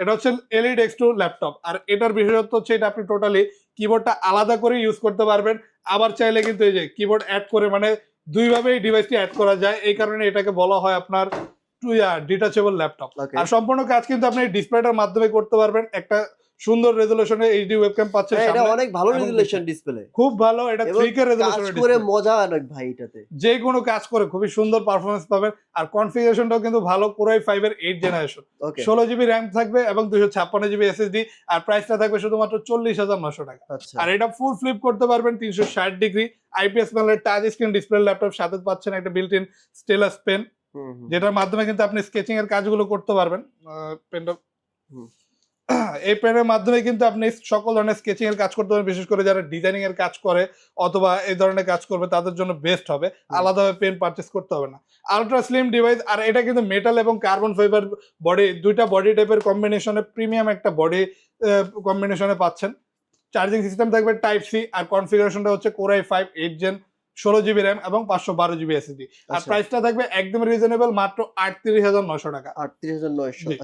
এটা হচ্ছে LED X two laptop আর এটার বিশেষত্ব হচ্ছে এটা আপনি টোটালি কিবোর্ডটা আলাদা করে ইউজ করতে পারবেন। আবার চাইলে কিন্তু এই যে কিবোর্ড অ্যাড করে মানে দুইভাবে এই ডিভাইসটি অ্যাড করা যায়। এই কারণে এটাকে বলা হয় আপনার টু ডিটাচেবল ল্যাপটপ আর সম্পূর্ণ কাজ কিন্তু আপনি ডিসপ্লেটার মাধ্যমে করতে পারবেন। একটা সুন্দর রেজলিউশনে এইচডি ওয়েবক্যাম পাচ্ছেন এটা অনেক ভালো রেজুলেশন ডিসপ্লে খুব ভালো এটা এবং 3K কাজ করে মজা অনেক ভাই এটাতে। যে কোনো কাজ করে খুবই সুন্দর পারফরমেন্স পাবেন। আর কনফিগারেশনটাও কিন্তু ভালো কোরাই ফাইভ এর এইট জেনারেশন ওকে ষোলো জিবি র্যাম থাকবে এবং দুশো ছাপ্পান্ন জিবি এসএসডি আর প্রাইসটা থাকবে শুধুমাত্র চল্লিশ হাজার নশো টাকা। আচ্ছা। আর এটা ফুল ফ্লিপ করতে পারবেন তিনশো ষাট ডিগ্রি আইপিএস প্যানেলের টাচ স্ক্রিন ডিসপ্লে ল্যাপটপ সাথে পাচ্ছেন একটা বিল্ট ইন স্টেলাস পেন। যেটার মাধ্যমে কিন্তু আপনি স্কেচিং এর কাজগুলো করতে পারবেন। পেনটা। এই পেনের মাধ্যমে কিন্তু আপনি সকল ধরনের স্কেচিং এর কাজ করতে পারবেন বিশেষ করে যারা ডিজাইনিং এর কাজ করে অথবা এই ধরনের কাজ করবে তাদের জন্য বেস্ট হবে। আলাদাভাবে পেন পারচেস করতে হবে না। আলট্রা স্লিম ডিভাইস আর এটা কিন্তু মেটাল এবং কার্বন ফাইবার বডি দুইটা বডি টাইপের কম্বিনেশনে প্রিমিয়াম একটা বডি কম্বিনেশনে পাচ্ছেন। চার্জিং সিস্টেম থাকবে টাইপ সি আর কনফিগারেশনটা হচ্ছে core i five eight gen ষোলো জিবি র্যাম এবং পাঁচশো বারো জিবি এসএসডি আর আচ্ছা। প্রাইসটা থাকবে একদম রিজনেবল মাত্র আটত্রিশ হাজার নয়শো টাকা। আটত্রিশ হাজার নয়শো। আচ্ছা